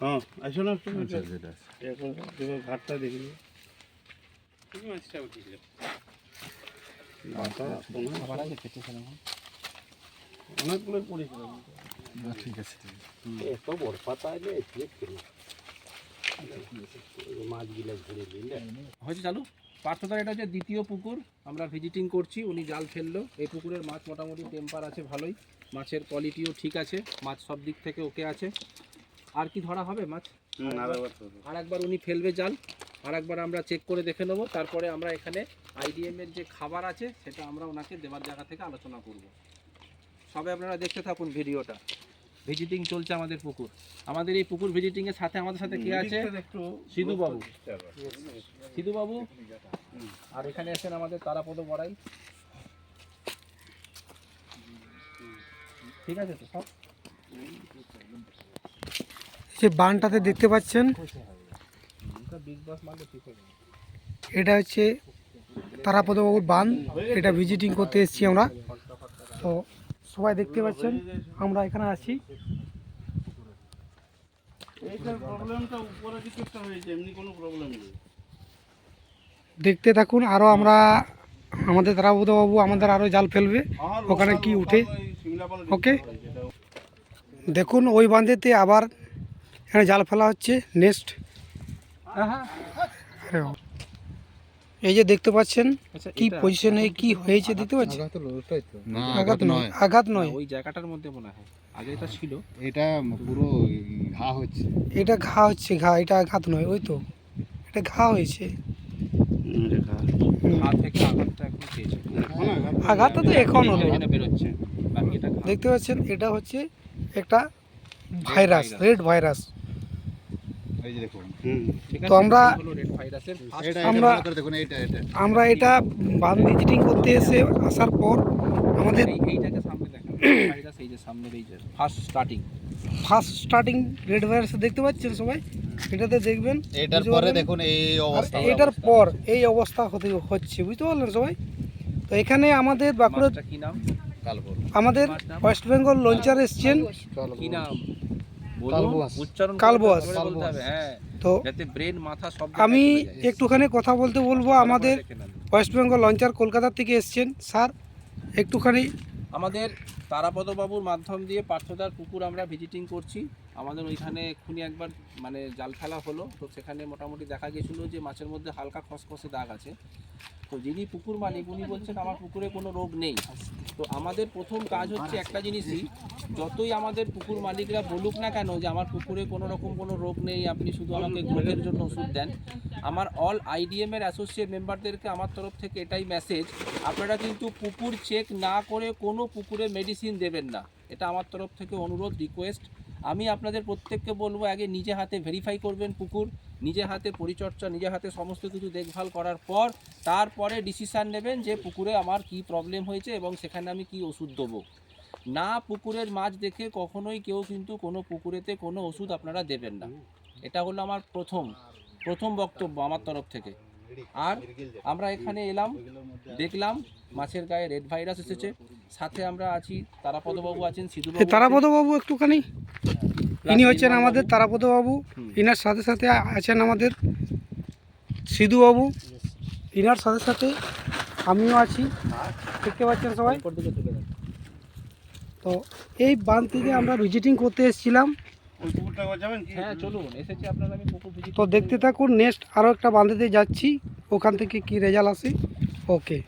হ্যাঁ আসো না একটু আচ্ছা। এখন দেখো ঘাটটা দেখিলি মাছটা উঠেছিল অনেকগুলো পড়েছিল। ঠিক আছে ঠিক আছে। এত বড় পাতা এলে মাছগুলো ঘুরে দিলে। হয়েছে চালু? পার্থদার এটা হচ্ছে দ্বিতীয় পুকুর। আমরা ভিজিটিং করছি উনি জাল ফেলল। এই পুকুরের মাছ মোটামুটি টেম্পার আছে ভালোই। মাছের কোয়ালিটিও ঠিক আছে মাছ সব দিক থেকে ওকে আছে। আর কি ধরা হবে মাছ? আর একবার উনি ফেলবে জাল। আর একবার আমরা চেক করে দেখে নেব। তারপরে আমরা এখানে আইডিএম এর যে খাবার আছে সেটা আমরা ওনাকে দেওয়ার জায়গা থেকে আলোচনা করব। সবে আপনারা দেখতে থাকুন ভিডিওটা ভিজিটিং চলছে আমাদের পুকুর। আমাদের এই পুকুর ভিজিটিং এর সাথে আমাদের সাথে কে আছে? সিধু বাবু সিধু বাবু আর এখানে আছেন আমাদের তারাপদ বড়াই। ঠিক আছে তো সব? যে বানটাতে দেখতে পাচ্ছেন? এটা হচ্ছে তারাপদবাবুর বান। এটা ভিজিটিং করতে এসেছি আমরা। তো সবাই দেখতে পাচ্ছেন আমরা এখানে আছি। দেখতে থাকুন আরও আমরা আমাদের তারাপদবাবু আমাদের আরও জাল ফেলবে ওখানে কি উঠে। ওকে দেখুন ওই বাঁধেতে আবার এখানে জাল ফেলা হচ্ছে নেক্সট এই যে দেখতে পাচ্ছেন আচ্ছা কি পজিশনে কি হয়েছে দেখতে পাচ্ছেন? না আঘাত নয় আঘাত নয়। ওই জায়গাটার মধ্যে মনে হয়। আগে এটা ছিল। এটা পুরো ঘা হচ্ছে। এটা ঘা হচ্ছে ঘা এটা আঘাত নয় ওই তো। এটা ঘা হয়েছে। আঘাতটা তো এখন হলো। বেরোচ্ছে এটা দেখতে পাচ্ছেন এটা হচ্ছে একটা ভাইরাস। Red virus. তো আমরা- এটা আমরা- আমরা করে দেখুন এইটা এটা আমরা বান ভিজিটিং করতে এসে আসার পর আমাদের এইটাকে সামনে দেখান এই যে সামনের এই যে first starting first starting red virus দেখতে পাচ্ছেন সবাই? এটাতে দেখবেন এটার পরে দেখুন এই অবস্থা এটার পর এই অবস্থা হতে হচ্ছে বুঝতে পারলেন সবাই? তো এখানে আমাদের বাঁকুড়া কি নাম? আমাদের ওয়েস্ট বেঙ্গল লঞ্চার এসছেন। কি নাম? কালবোয়াস। হ্যাঁ তো আমি একটুখানি কথা বলতে বলব আমাদের ওয়েস্ট বেঙ্গল লঞ্চার কলকাতা থেকে এসছেন স্যার। একটুখানি আমাদের তারাপদ বাবুর মাধ্যম দিয়ে পার্থদার পুকুর আমরা ভিজিটিং করছি। আমাদের ওইখানে এক্ষুনি একবার মানে জাল ফেলা হলো, তো সেখানে মোটামুটি দেখা গেছিল যে মাছের মধ্যে হালকা খসখসে দাগ আছে। তো যিনি পুকুর মালিক, উনি বলছেন আমার পুকুরে কোনো রোগ নেই। তো আমাদের প্রথম কাজ হচ্ছে একটা জিনিসই, যতই আমাদের পুকুর মালিকরা বলুক না কেন যে আমার পুকুরে কোনো রকম কোনো রোগ নেই, আপনি শুধু আমাকে গ্রোথের জন্য ওষুধ দেন, আমার অল আইডিএম এর অ্যাসোসিয়েট মেম্বারদেরকে আমার তরফ থেকে এটাই মেসেজ আপনারা কিন্তু পুকুর চেক না করে কোনো পুকুরে মেডিসিন দেবেন না। এটা আমার তরফ থেকে অনুরোধ রিকোয়েস্ট আমি আপনাদের প্রত্যেককে বলব আগে নিজে হাতে ভেরিফাই করবেন পুকুর নিজে হাতে পরিচর্যা নিজে হাতে সমস্ত কিছু দেখভাল করার পর তারপরে ডিসিশান নেবেন যে পুকুরে আমার কি প্রবলেম হয়েছে এবং সেখানে আমি কি ওষুধ দেবো। না পুকুরের মাছ দেখে কখনোই কেউ কিন্তু কোনো পুকুরেতে কোনো ওষুধ আপনারা দেবেন না। এটা হলো আমার প্রথম প্রথম বক্তব্য আমার তরফ থেকে। আর আমরা এখানে এলাম দেখলাম মাছের গায়ে রেড ভাইরাস এসেছে। সাথে আমরা আছি তারাপদবাবু আছেন সিধু তারাপদবাবু একটুখানি। ইনি হচ্ছেন আমাদের তারাপদবাবু। ইনার সাথে সাথে আছেন আমাদের সিধুবাবু ইনার সাথে সাথে আমিও আছি। দেখতে পাচ্ছেন সবাই? তো এই বাঁধ থেকে আমরা ভিজিটিং করতে এসেছিলাম। হ্যাঁ চলুন। এসেছি আপনারা আমি তো দেখতে থাকুন নেক্সট আরও একটা বাঁধেতে যাচ্ছি। ওখান থেকে কি রেজাল্ট আসে? ওকে